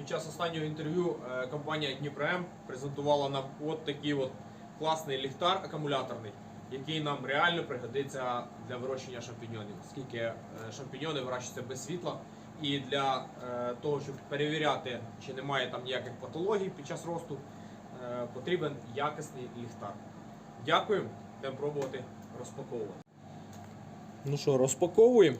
Під час останнього інтерв'ю е, компанія Дніпром презентувала нам от такий от класний ліхтар акумуляторний, який нам реально пригодиться для вирощення шампіньонів, оскільки е, шампіньони вирощуються без світла. І для е, того, щоб перевіряти, чи немає там ніяких патологій під час росту, потрібен якісний ліхтар. Дякую, будемо пробувати розпаковувати. Ну що, розпаковуємо.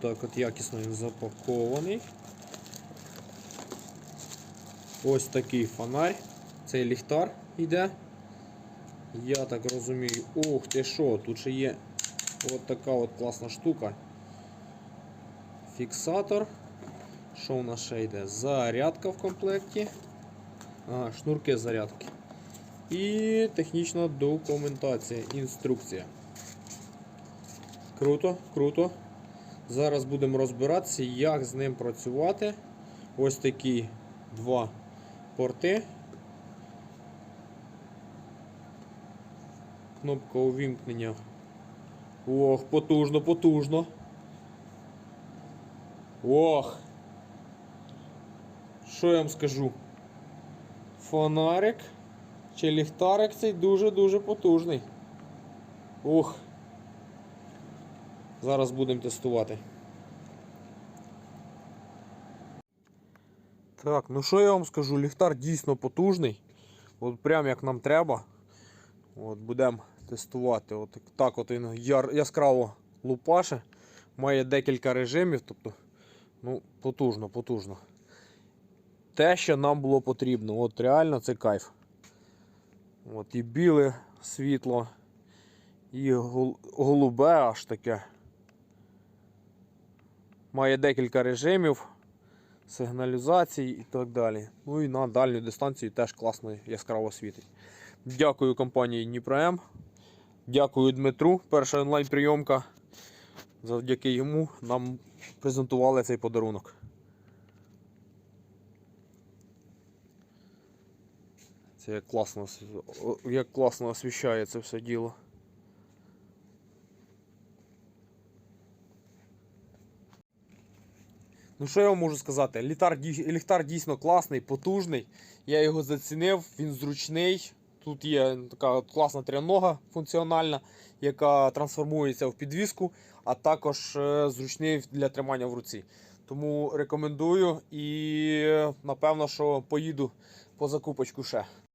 Так от якісно він запакований. Ось такий фонарь. Цей ліхтар йде. Я так розумію. Ух ти що, тут ще є от така от класна штука. Фіксатор. Що у нас ще йде? Зарядка в комплекті. Ага, шнурки зарядки. І технічна документація, інструкція. Круто, круто. Зараз будемо розбиратися, як з ним працювати. Ось такі два порти. Кнопка увімкнення. Ох, потужно, потужно. Ох. Що я вам скажу? Фонарик чи ліхтарик цей дуже-дуже потужний. Ух. Зараз будемо тестувати. Так, ну що я вам скажу, ліхтар дійсно потужний. От прям як нам треба. От Будемо тестувати. От так от він яскраво лупаше. Має декілька режимів, тобто, ну, потужно, потужно. Те, що нам було потрібно. От реально це кайф. От І біле світло, і голубе аж таке. Має декілька режимів, сигналізації і так далі. Ну і на дальню дистанцію теж класно яскраво світить. Дякую компанії Дніпром. Дякую Дмитру. Перша онлайн-прийомка. Завдяки йому нам презентували цей подарунок. Це як класно, як класно освіщає це все діло. Ну що я вам можу сказати? Ліхтар, ліхтар дійсно класний, потужний. Я його зацінив, він зручний. Тут є така класна трянога функціональна, яка трансформується в підвіску, а також е, зручний для тримання в руці. Тому рекомендую і напевно, що поїду по закупочку ще.